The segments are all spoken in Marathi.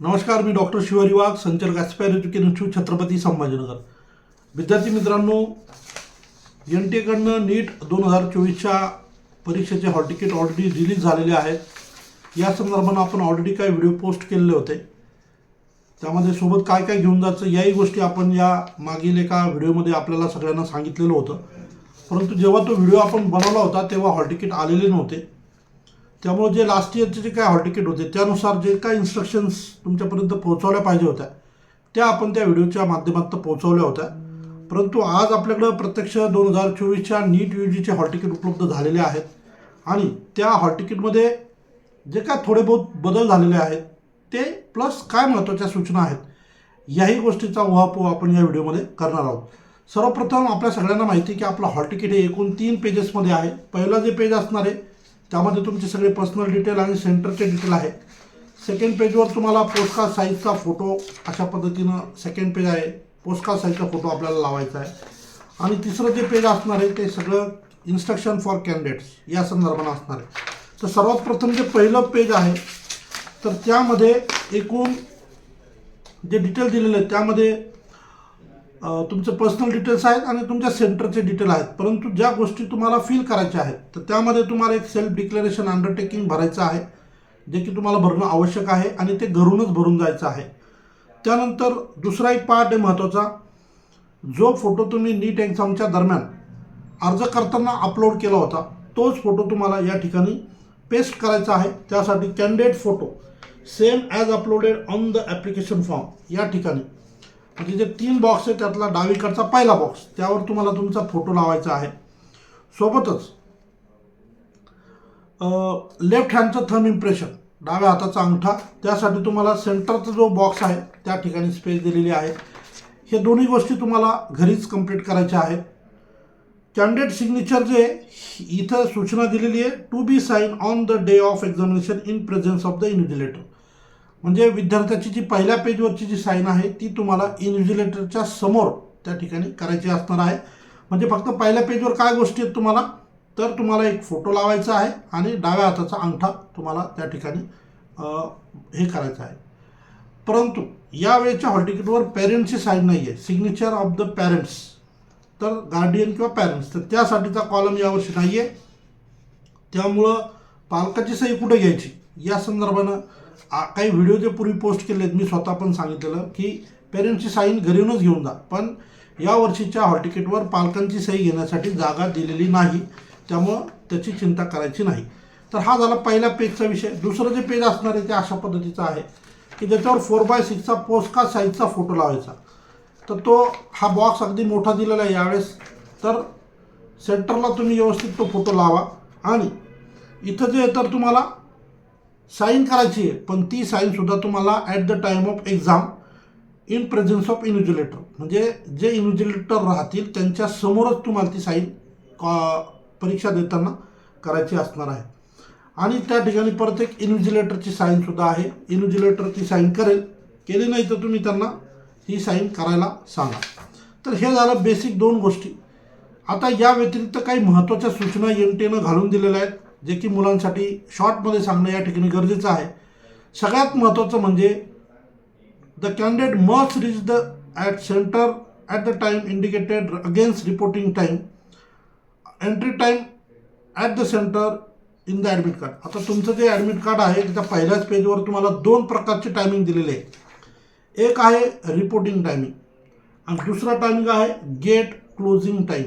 नमस्कार मी डॉक्टर शिवारी वाघ संचालक Aspire Education Institute Chhatrapati Sambhajinagar. विद्यार्थी मित्रांनो एन टी एकडनं नीट दोन हजार चोवीसच्या परीक्षेचे हॉल तिकीट ऑलरेडी रिलीज झालेले आहेत. या संदर्भानं आपण ऑलरेडी काही व्हिडिओ पोस्ट केलेले होते. त्यामध्ये सोबत काय काय घेऊन जायचं याही गोष्टी आपण या मागील एका व्हिडिओमध्ये आपल्याला सगळ्यांना सांगितलेलं होतं. परंतु जेव्हा तो व्हिडिओ आपण बनवला होता तेव्हा हॉट तिकीट आलेले नव्हते. त्यामुळे जे लास्ट इयरचे जे काय हॉल तिकीट होते त्यानुसार जे काय इन्स्ट्रक्शन्स तुमच्यापर्यंत पोहोचवल्या पाहिजे होत्या त्या आपण त्या व्हिडिओच्या माध्यमात पोहोचवल्या होत्या. परंतु आज आपल्याकडं प्रत्यक्ष दोन हजार चोवीसच्या नीट यू जीचे हॉल तिकीट उपलब्ध झालेले आहेत. आणि त्या हॉल तिकीटमध्ये जे काय थोडे बहुत बदल झालेले आहेत ते प्लस काय महत्त्वाच्या सूचना आहेत याही गोष्टीचा उहापोह आपण या व्हिडिओमध्ये करणार आहोत. सर्वप्रथम आपल्या सगळ्यांना माहिती की आपलं हॉल तिकीट हे एकूण तीन पेजेसमध्ये आहे. पहिलं जे पेज असणार आहे त्यामध्ये तुमचे सगळे पर्सनल डिटेल आणि सेंटरचे डिटेल आहे सेकंड पेजवर तुम्हाला पोस्टकार्ड साईजचा फोटो अशा पद्धतीनं सेकंड पेज आहे. पोस्टकार्ड साईजचा फोटो आपल्याला लावायचा आहे. आणि तिसरं जे पेज असणार आहे ते सगळं इन्स्ट्रक्शन फॉर कॅन्डिडेट्स या संदर्भानं असणार आहे. तर सर्वात प्रथम जे पहिलं पेज आहे तर त्यामध्ये एकूण जे डिटेल दिलेले आहेत त्यामध्ये तुमचे पर्सनल डिटेल्स आहेत आणि तुमच्या सेंटरचे डिटेल आहेत. परंतु ज्या गोष्टी तुम्हाला फील करायच्या आहेत तर त्यामध्ये तुम्हाला एक सेल्फ डिक्लेरेशन अंडरटेकिंग भरायचं आहे जे की तुम्हाला भरणं आवश्यक आहे आणि ते घरूनच भरून जायचं आहे. त्यानंतर दुसरा एक पार्ट आहे महत्त्वाचा जो फोटो तुम्ही नीट एक्झामच्या दरम्यान अर्ज करताना अपलोड केला होता तोच फोटो तुम्हाला या ठिकाणी पेस्ट करायचा आहे. त्यासाठी candidate photo same as uploaded on the application form या ठिकाणी. म्हणजे जे तीन बॉक्स आहे त्यातला डावीकडचा पहिला बॉक्स त्यावर तुम्हाला तुमचा फोटो लावायचा आहे. सोबतच लेफ्ट हँडचं थम इम्प्रेशन डाव्या हाताचा अंगठा त्यासाठी तुम्हाला सेंटरचा जो बॉक्स आहे त्या ठिकाणी स्पेस दिलेली आहे. हे दोन्ही गोष्टी तुम्हाला घरीच कंप्लीट करायच्या आहेत. कॅन्डिडेट सिग्नेचर जे इथं सूचना दिलेली आहे to be sign on the day of examination in presence of the invigilator म्हणजे विद्यार्थ्याची जी पहिल्या पेजवरची जी साईन आहे ती तुम्हाला इन्व्हिजिलेटरच्या समोर त्या ठिकाणी करायची असणार आहे. म्हणजे फक्त पहिल्या पेजवर काय गोष्टी आहेत तुम्हाला? तर तुम्हाला एक फोटो लावायचा आहे आणि डाव्या हाताचा अंगठा तुम्हाला त्या ठिकाणी हे करायचं आहे. परंतु यावेळेच्या हॉल तिकीटवर पेरेंट्सची साईन नाही आहे सिग्नेचर ऑफ द पॅरेंट्स तर गार्डियन किंवा पॅरेंट्स तर त्यासाठीचा कॉलम यावर्षी नाही आहे त्यामुळं पालकाची सही कुठे घ्यायची? या संदर्भानं काही व्हिडिओ जे पूर्वी पोस्ट केले आहेत मी स्वतः पण सांगितलेलं की पेरेंट्सची साईन घरी येऊनच घेऊन जा. पण या वर्षीच्या हॉल तिकीटवर पालकांची सही घेण्यासाठी जागा दिलेली नाही. त्यामुळं त्याची चिंता करायची नाही. तर हा झाला पहिल्या पेजचा विषय. दुसरं जे पेज असणार आहे ते अशा पद्धतीचं आहे की ज्याच्यावर फोर बाय सिक्सचा पोस्टकार्ड साईजचा फोटो लावायचा. तर तो हा बॉक्स अगदी मोठा दिलेला आहे यावेळेस. तर सेंटरला तुम्ही व्यवस्थित तो फोटो लावा. आणि इथं जे तर तुम्हाला साईन करायची आहे पण ती साईनसुद्धा तुम्हाला at the time of exam in presence of invigilator म्हणजे जे इन्व्हिज्युलेटर राहतील त्यांच्या समोरच तुम्हाला ती साईन कॉ परीक्षा देताना करायची असणार आहे. आणि त्या ठिकाणी परत एक इन्व्हिजिलेटरची साईनसुद्धा आहे. इन्व्हिज्युलेटर ती साईन करेल. केली नाही तर तुम्ही त्यांना ही साईन करायला सांगा. तर हे झालं बेसिक दोन गोष्टी. आता या व्यतिरिक्त काही महत्त्वाच्या सूचना एम टीनं घालून दिलेल्या आहेत. जे की मुलांसाठी शॉर्टमध्ये सांगणं या ठिकाणी गरजेचं आहे. सगळ्यात महत्त्वाचं म्हणजे the candidate must reach the at centre at the time indicated against reporting time entry time at the centre in the admit card आता तुमचं जे ॲडमिट कार्ड आहे त्याच्या पहिल्याच पेजवर तुम्हाला दोन प्रकारचे टायमिंग दिलेले आहे. एक आहे रिपोर्टिंग टायमिंग आणि दुसरा टायमिंग आहे गेट क्लोजिंग टाईम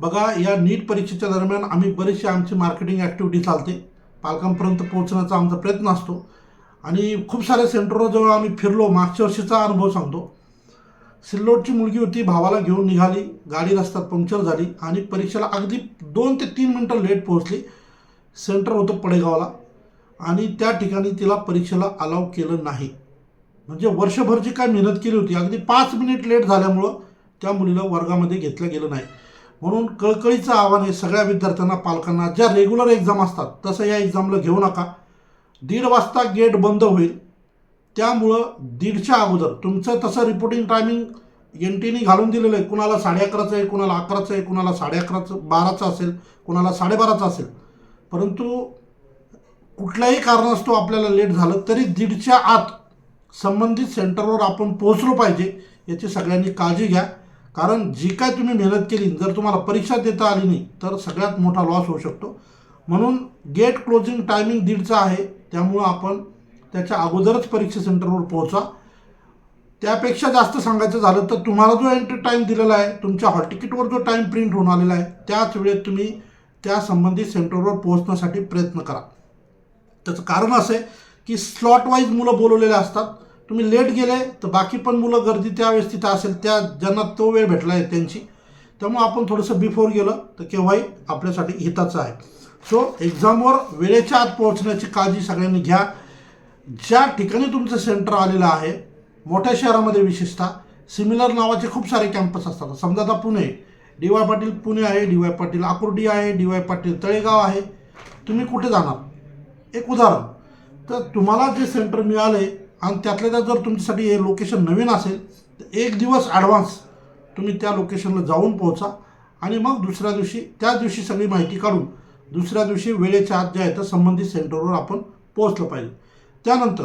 बघा या नीट परीक्षेच्या दरम्यान आम्ही बरीचशी आमची मार्केटिंग ॲक्टिव्हिटी चालते. पालकांपर्यंत पोहोचण्याचा आमचा प्रयत्न असतो. आणि खूप साऱ्या सेंटरजवळ आम्ही फिरलो. मागच्या वर्षीचा अनुभव सांगतो. सिल्लोडची मुलगी होती भावाला घेऊन निघाली. गाडी रस्त्यात पंक्चर झाली आणि परीक्षेला अगदी दोन ते तीन मिनटं लेट पोहोचली. सेंटर होतं पडेगावला आणि त्या ठिकाणी तिला परीक्षेला अलाव केलं नाही. म्हणजे वर्षभर जी काय मेहनत केली होती अगदी पाच मिनिट लेट झाल्यामुळं त्या मुलीला वर्गामध्ये घेतलं गेलं नाही. म्हणून कळकळीचं आव्हान आहे सगळ्या विद्यार्थ्यांना पालकांना ज्या रेग्युलर एक्झाम असतात तसं या एक्झामला घेऊ नका. दीड वाजता गेट बंद होईल. त्यामुळं दीडच्या अगोदर तुमचं तसं रिपोर्टिंग टायमिंग एन टीने घालून दिलेलं आहे. कुणाला साडे अकराचं आहे कुणाला अकराचं आहे कुणाला साडे अकराचं बाराचं असेल कुणाला साडेबाराचं असेल. परंतु कुठल्याही कारणास्तव आपल्याला लेट झालं तरी दीडच्या आत संबंधित सेंटरवर आपण पोहोचलो पाहिजे याची सगळ्यांनी काळजी घ्या. कारण जी काय तुम्ही मेहनत केली जर तुम्हाला परीक्षा देता आली नाही तर सगळ्यात मोठा लॉस होऊ शकतो. म्हणून गेट क्लोजिंग टायमिंग दीडचा आहे. त्यामुळं आपण त्याच्या अगोदरच परीक्षा सेंटरवर पोहोचा. त्यापेक्षा जास्त सांगायचं झालं तर तुम्हाला जो एंट्री टाईम दिलेला आहे तुमच्या हॉट तिकीटवर जो टाईम प्रिंट होऊन आलेला आहे त्याच वेळेत तुम्ही त्या संबंधित सेंटरवर पोहोचण्यासाठी प्रयत्न करा. त्याचं कारण असं आहे की स्लॉट वाईज मुलं बोलवलेले असतात. तुम्ही लेट गेले तर बाकी पण मुलं गर्दी त्यावेळेस तिथं असेल त्या ज्यांना तो वेळ भेटला आहे त्यांची. त्यामुळं आपण थोडंसं बिफोर गेलं तर केव्हाही आपल्यासाठी हिताचं आहे. सो एक्झामवर वेळेच्या आत पोहोचण्याची काळजी सगळ्यांनी घ्या. ज्या ठिकाणी तुमचं सेंटर आलेलं आहे मोठ्या शहरामध्ये विशेषतः सिमिलर नावाचे खूप सारे कॅम्पस असतात. समजा आता पुणे डी वाय पाटील पुणे आहे डी वाय पाटील आकुर्डी आहे डी वाय पाटील तळेगाव आहे. तुम्ही कुठे जाणार? एक उदाहरण. तर तुम्हाला जे सेंटर मिळाले आणि त्यातल्या त्यात जर तुमच्यासाठी हे लोकेशन नवीन असेल तर एक दिवस ॲडव्हान्स तुम्ही त्या लोकेशनला जाऊन पोहोचा आणि मग दुसऱ्या दिवशी त्या दिवशी सगळी माहिती काढून दुसऱ्या दिवशी वेळेच्या आत जे आहे तर संबंधित सेंटरवर आपण पोहोचलं पाहिजे. त्यानंतर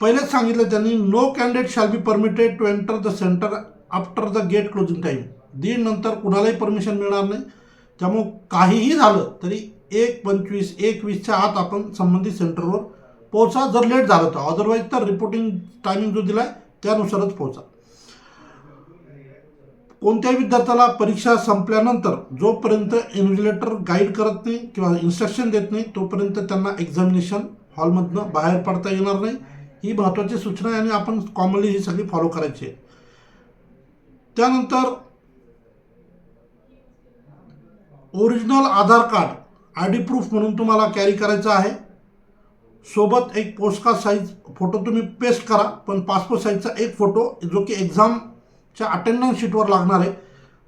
पहिलेच सांगितलं त्यांनी no candidate shall be permitted to enter the centre after the gate closing time दीड नंतर कुणालाही परमिशन मिळणार नाही. त्यामुळं काहीही झालं तरी एक पंचवीस एक वीसच्या आत आपण संबंधित सेंटरवर पोहोचा जर लेट झालं तर. अदरवाईज तर रिपोर्टिंग टायमिंग जो दिला आहे त्यानुसारच पोहोचा. कोणत्याही विद्यार्थ्याला परीक्षा संपल्यानंतर जोपर्यंत इन्व्हिजिलेटर गाईड करत नाही किंवा इन्स्ट्रक्शन देत नाही तोपर्यंत त्यांना एक्झामिनेशन हॉलमधनं बाहेर पडता येणार नाही. ही महत्त्वाची सूचना आहे आणि आपण कॉमनली ही सगळी फॉलो करायची आहे. त्यानंतर original Aadhaar card I D proof म्हणून तुम्हाला कॅरी करायचं आहे. सोबत एक पोस्टकार्ड साईज फोटो तुम्ही पेस्ट करा पण पासपोर्ट साईजचा एक फोटो जो की एक्झामच्या अटेंडन्स शीटवर लागणार आहे.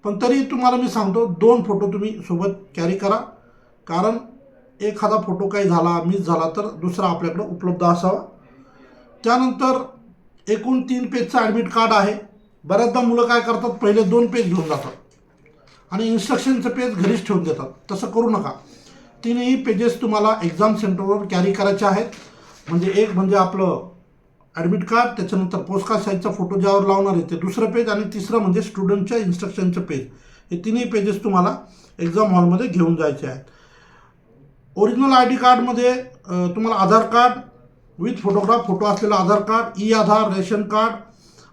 पण तरी तुम्हाला मी सांगतो दोन फोटो तुम्ही सोबत कॅरी करा. कारण एखादा फोटो काही झाला मिस झाला तर दुसरा आपल्याकडं उपलब्ध असावा. त्यानंतर एकूण तीन पेजचं ॲडमिट कार्ड आहे. बऱ्याचदा मुलं काय करतात पहिले दोन पेज घेऊन जातात. आणि इन्स्ट्रक्शनचं पेज घरीच ठेवून देतात. तसं करू नका. तीनही पेजेस तुम्हाला एक्झाम सेंटरवर कॅरी करायचे आहेत. म्हणजे एक म्हणजे आपलं ॲडमिट कार्ड त्याच्यानंतर पोस्टकार्ड साईजचा फोटो ज्यावर लावणार आहे ते दुसरं पेज आणि तिसरं म्हणजे स्टुडंटच्या इन्स्ट्रक्शनचं पेज हे तिन्ही पेजेस तुम्हाला एक्झाम हॉलमध्ये घेऊन जायचे आहेत. ओरिजिनल आय डी कार्डमध्ये तुम्हाला Aadhaar card with photograph photo असलेला Aadhaar card e Aadhaar ration card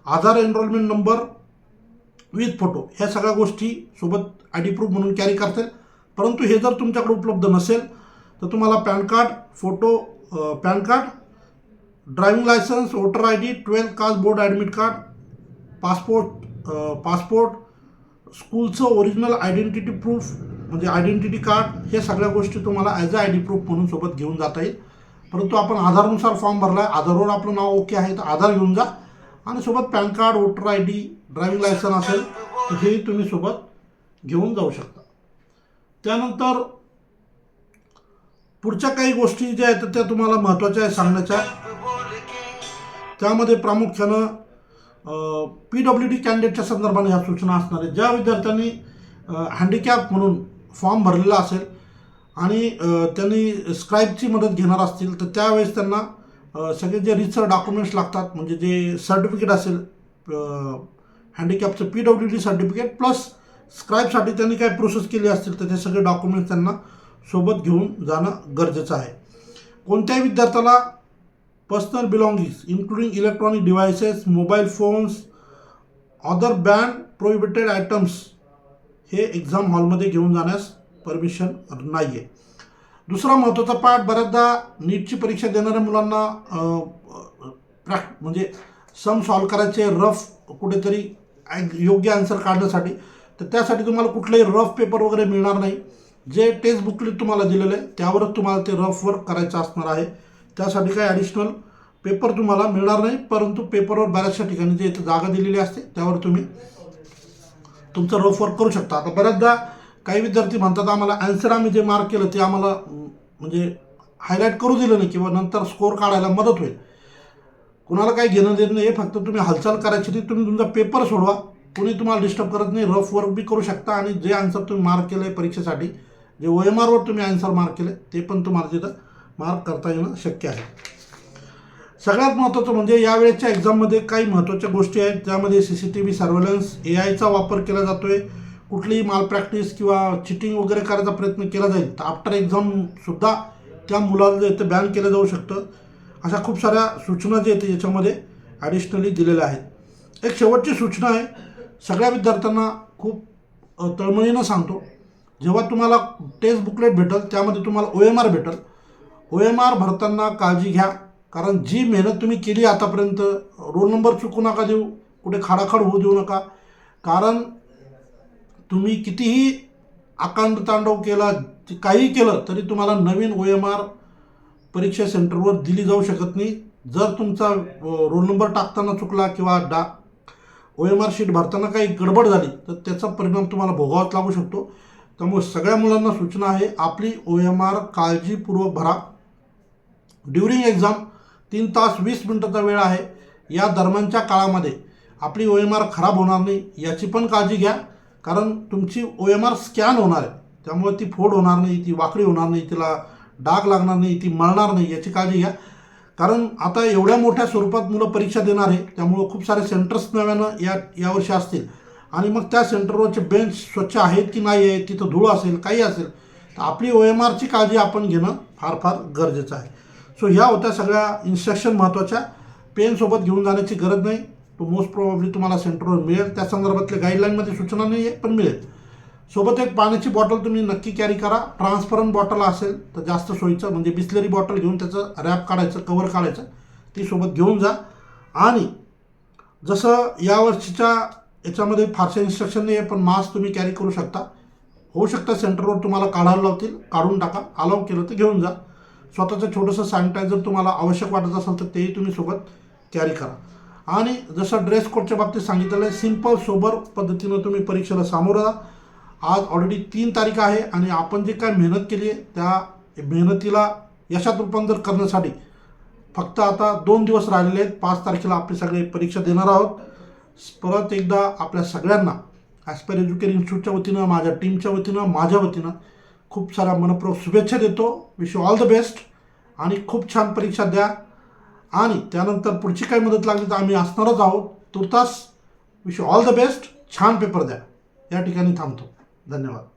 Aadhaar enrolment number with photo ह्या सगळ्या गोष्टी सोबत आय डी प्रूफ म्हणून कॅरी करता येईल परंतु हे जर तुमच्याकडे उपलब्ध नसेल तर तुम्हाला PAN card photo PAN card driving licence voter I D twelfth cast board admit card passport passport स्कूलचं ओरिजिनल आयडेंटिटी प्रूफ म्हणजे आयडेंटिटी कार्ड हे सगळ्या गोष्टी तुम्हाला as a I D proof म्हणून सोबत घेऊन जाता येईल. परंतु आपण आधारनुसार फॉर्म भरला आहे आधारवर आपलं नाव ओके आहे तर आधार घेऊन जा. आणि सोबत PAN card voter I D driving licence असेल तर हेही तुम्ही सोबत घेऊन जाऊ शकता. त्यानंतर पुढच्या काही गोष्टी ज्या आहेत त्या तुम्हाला महत्त्वाच्या आहेत सांगण्याच्या. त्यामध्ये प्रामुख्यानं पी डब्ल्यू डी कॅन्डिडेटच्या संदर्भाने ह्या सूचना असणार आहेत. ज्या विद्यार्थ्यांनी हँडिकॅप म्हणून फॉर्म भरलेला असेल आणि त्यांनी स्क्राईबची मदत घेणार असतील तर त्यावेळेस त्यांना सगळे जे रिसर डॉक्युमेंट्स लागतात म्हणजे जे सर्टिफिकेट असेल हँडिकॅपचं P W D certificate plus स्क्राईबसाठी त्यांनी काय प्रोसेस केली असतील तर ते सगळे डॉक्युमेंट्स त्यांना सोबत घेऊन जाणं गरजेचं आहे. कोणत्याही विद्यार्थ्याला personal belongings including electronic devices mobile phones other ban prohibited items हे एक्झाम हॉलमध्ये घेऊन जाण्यास परमिशन नाही आहे दुसरा महत्त्वाचा पाठ बऱ्याचदा नीटची परीक्षा देणाऱ्या मुलांना प्रॅक्ट प्रॅक् म्हणजे सम सॉल्व करायचे रफ कुठेतरी ॲग- योग्य आन्सर काढण्यासाठी तर त्यासाठी तुम्हाला कुठलाही रफ पेपर वगैरे मिळणार नाही. जे टेक्स्ट बुकलेट तुम्हाला दिलेलं आहे त्यावरच तुम्हाला ते रफ वर्क करायचं असणार आहे. त्यासाठी काही ॲडिशनल पेपर तुम्हाला मिळणार नाही परंतु पेपरवर बऱ्याचशा ठिकाणी जे इथं जागा दिलेली असते त्यावर तुम्ही तुमचं रफ वर्क करू शकता. आता बऱ्याचदा काही विद्यार्थी म्हणतात आम्हाला ॲन्सर आम्ही जे मार्क केलं ते आम्हाला म्हणजे हायलाईट करू दिलं नाही किंवा नंतर स्कोअर काढायला मदत होईल. कुणाला काही घेणं देणं नाही हे फक्त तुम्ही हालचाल करायची नाही तुम्ही तुमचा पेपर सोडवा. कुणी तुम्हाला डिस्टर्ब करत नाही रफ वर्क बी करू शकता आणि जे आन्सर तुम्ही मार्क केलं आहे परीक्षेसाठी जे ओ एम आरवर तुम्ही आन्सर मार्क केले ते पण तुम्हाला तिथं मार्क करता येणं शक्य आहे. सगळ्यात महत्त्वाचं म्हणजे यावेळेच्या एक्झाममध्ये काही महत्त्वाच्या गोष्टी आहेत. ज्यामध्ये C C T V surveillance A आयचा वापर केला जातो आहे कुठलीही माल प्रॅक्टिस किंवा चिटिंग वगैरे करायचा प्रयत्न केला जाईल तर आफ्टर एक्झामसुद्धा त्या मुलाला जे ते बॅन केलं जाऊ शकतं. अशा खूप साऱ्या सूचना जे आहेत याच्यामध्ये ॲडिशनली दिलेल्या आहेत. एक शेवटची सूचना आहे सगळ्या विद्यार्थ्यांना खूप तळमळीनं सांगतो. जेव्हा तुम्हाला टेस्ट बुकलेट भेटल त्यामध्ये तुम्हाला ओ एम आर भेटल. ओ एम आर भरताना काळजी घ्या. कारण जी मेहनत तुम्ही केली आतापर्यंत रोल नंबर चुकू नका देऊ कुठे खाडाखाड होऊ देऊ नका. कारण तुम्ही कितीही आकांड तांडव केला काही केलं तरी तुम्हाला नवीन ओ एम आर परीक्षा सेंटरवर दिली जाऊ शकत नाही. जर तुमचा रोल नंबर टाकताना चुकला किंवा डा ओ एम आर शीट भरताना काही गडबड झाली तर त्याचा परिणाम तुम्हाला भोगावाच लागू शकतो. त्यामुळे सगळ्या मुलांना सूचना आहे आपली ओ एम आर काळजीपूर्वक भरा. ड्युरिंग एक्झाम तीन तास वीस मिनटाचा वेळ आहे. या दरम्यानच्या काळामध्ये आपली ओ एम आर खराब होणार नाही याची पण काळजी घ्या. कारण तुमची ओ एम आर स्कॅन होणार आहे. त्यामुळे ती फोड होणार नाही ती वाकडी होणार नाही तिला डाग लागणार नाही ती मळणार नाही याची काळजी घ्या. कारण आता एवढ्या मोठ्या स्वरूपात मुलं परीक्षा देणार आहे त्यामुळं खूप सारे सेंटर्स नव्यानं या यावर्षी असतील. आणि मग त्या सेंटरवरचे बेंच स्वच्छ आहेत की नाही आहेत तिथं धूळ असेल काही असेल तर आपली ओ एम आरची काळजी आपण घेणं फार फार गरजेचं आहे. सो ह्या होत्या सगळ्या इन्स्ट्रक्शन महत्त्वाच्या पेनसोबत घेऊन जाण्याची गरज नाही. तो मोस्ट प्रोबेबली तुम्हाला सेंटरवर मिळेल. त्या संदर्भातल्या गाईडलाईनमध्ये सूचना नाही आहे पण मिळेल. सोबत एक पाण्याची बॉटल तुम्ही नक्की कॅरी करा. ट्रान्सपरंट बॉटल असेल तर जास्त सोयीचं म्हणजे बिस्लरी बॉटल घेऊन त्याचं रॅप काढायचं कवर काढायचं ती सोबत घेऊन जा. आणि जसं यावर्षीच्या याच्यामध्ये फारसे इन्स्ट्रक्शन नाही आहे पण मास्क तुम्ही कॅरी करू शकता. होऊ शकता सेंटरवर तुम्हाला काढायला लावतील काढून टाका. अलाव केलं तर घेऊन जा. स्वतःचं छोटंसं सॅनिटायझर तुम्हाला आवश्यक वाटत असेल तर तेही तुम्ही सोबत कॅरी करा. आणि जसं ड्रेस कोडच्या बाबतीत सांगितलेलं आहे सिंपल सोबर पद्धतीनं तुम्ही परीक्षेला सामोरं जा. आज ऑलरेडी तीन तारीख आहे आणि आपण जे काय मेहनत केली आहे त्या मेहनतीला यशात रूपांतर करण्यासाठी फक्त आता दोन दिवस राहिलेले आहेत. पाच तारखेला आपली सगळे परीक्षा देणार आहोत. परत एकदा आपल्या सगळ्यांना ॲस्पर एज्युकेशन इन्स्टिट्यूटच्या वतीनं माझ्या टीमच्या वतीनं माझ्या वतीनं खूप साऱ्या मनपूर्वक शुभेच्छा देतो. Wish you all the best आणि खूप छान परीक्षा द्या. आणि त्यानंतर पुढची काही मदत लागली तर आम्ही असणारच आहोत. तुर्तास wish you all the best छान पेपर द्या. या ठिकाणी थांबतो. धन्यवाद.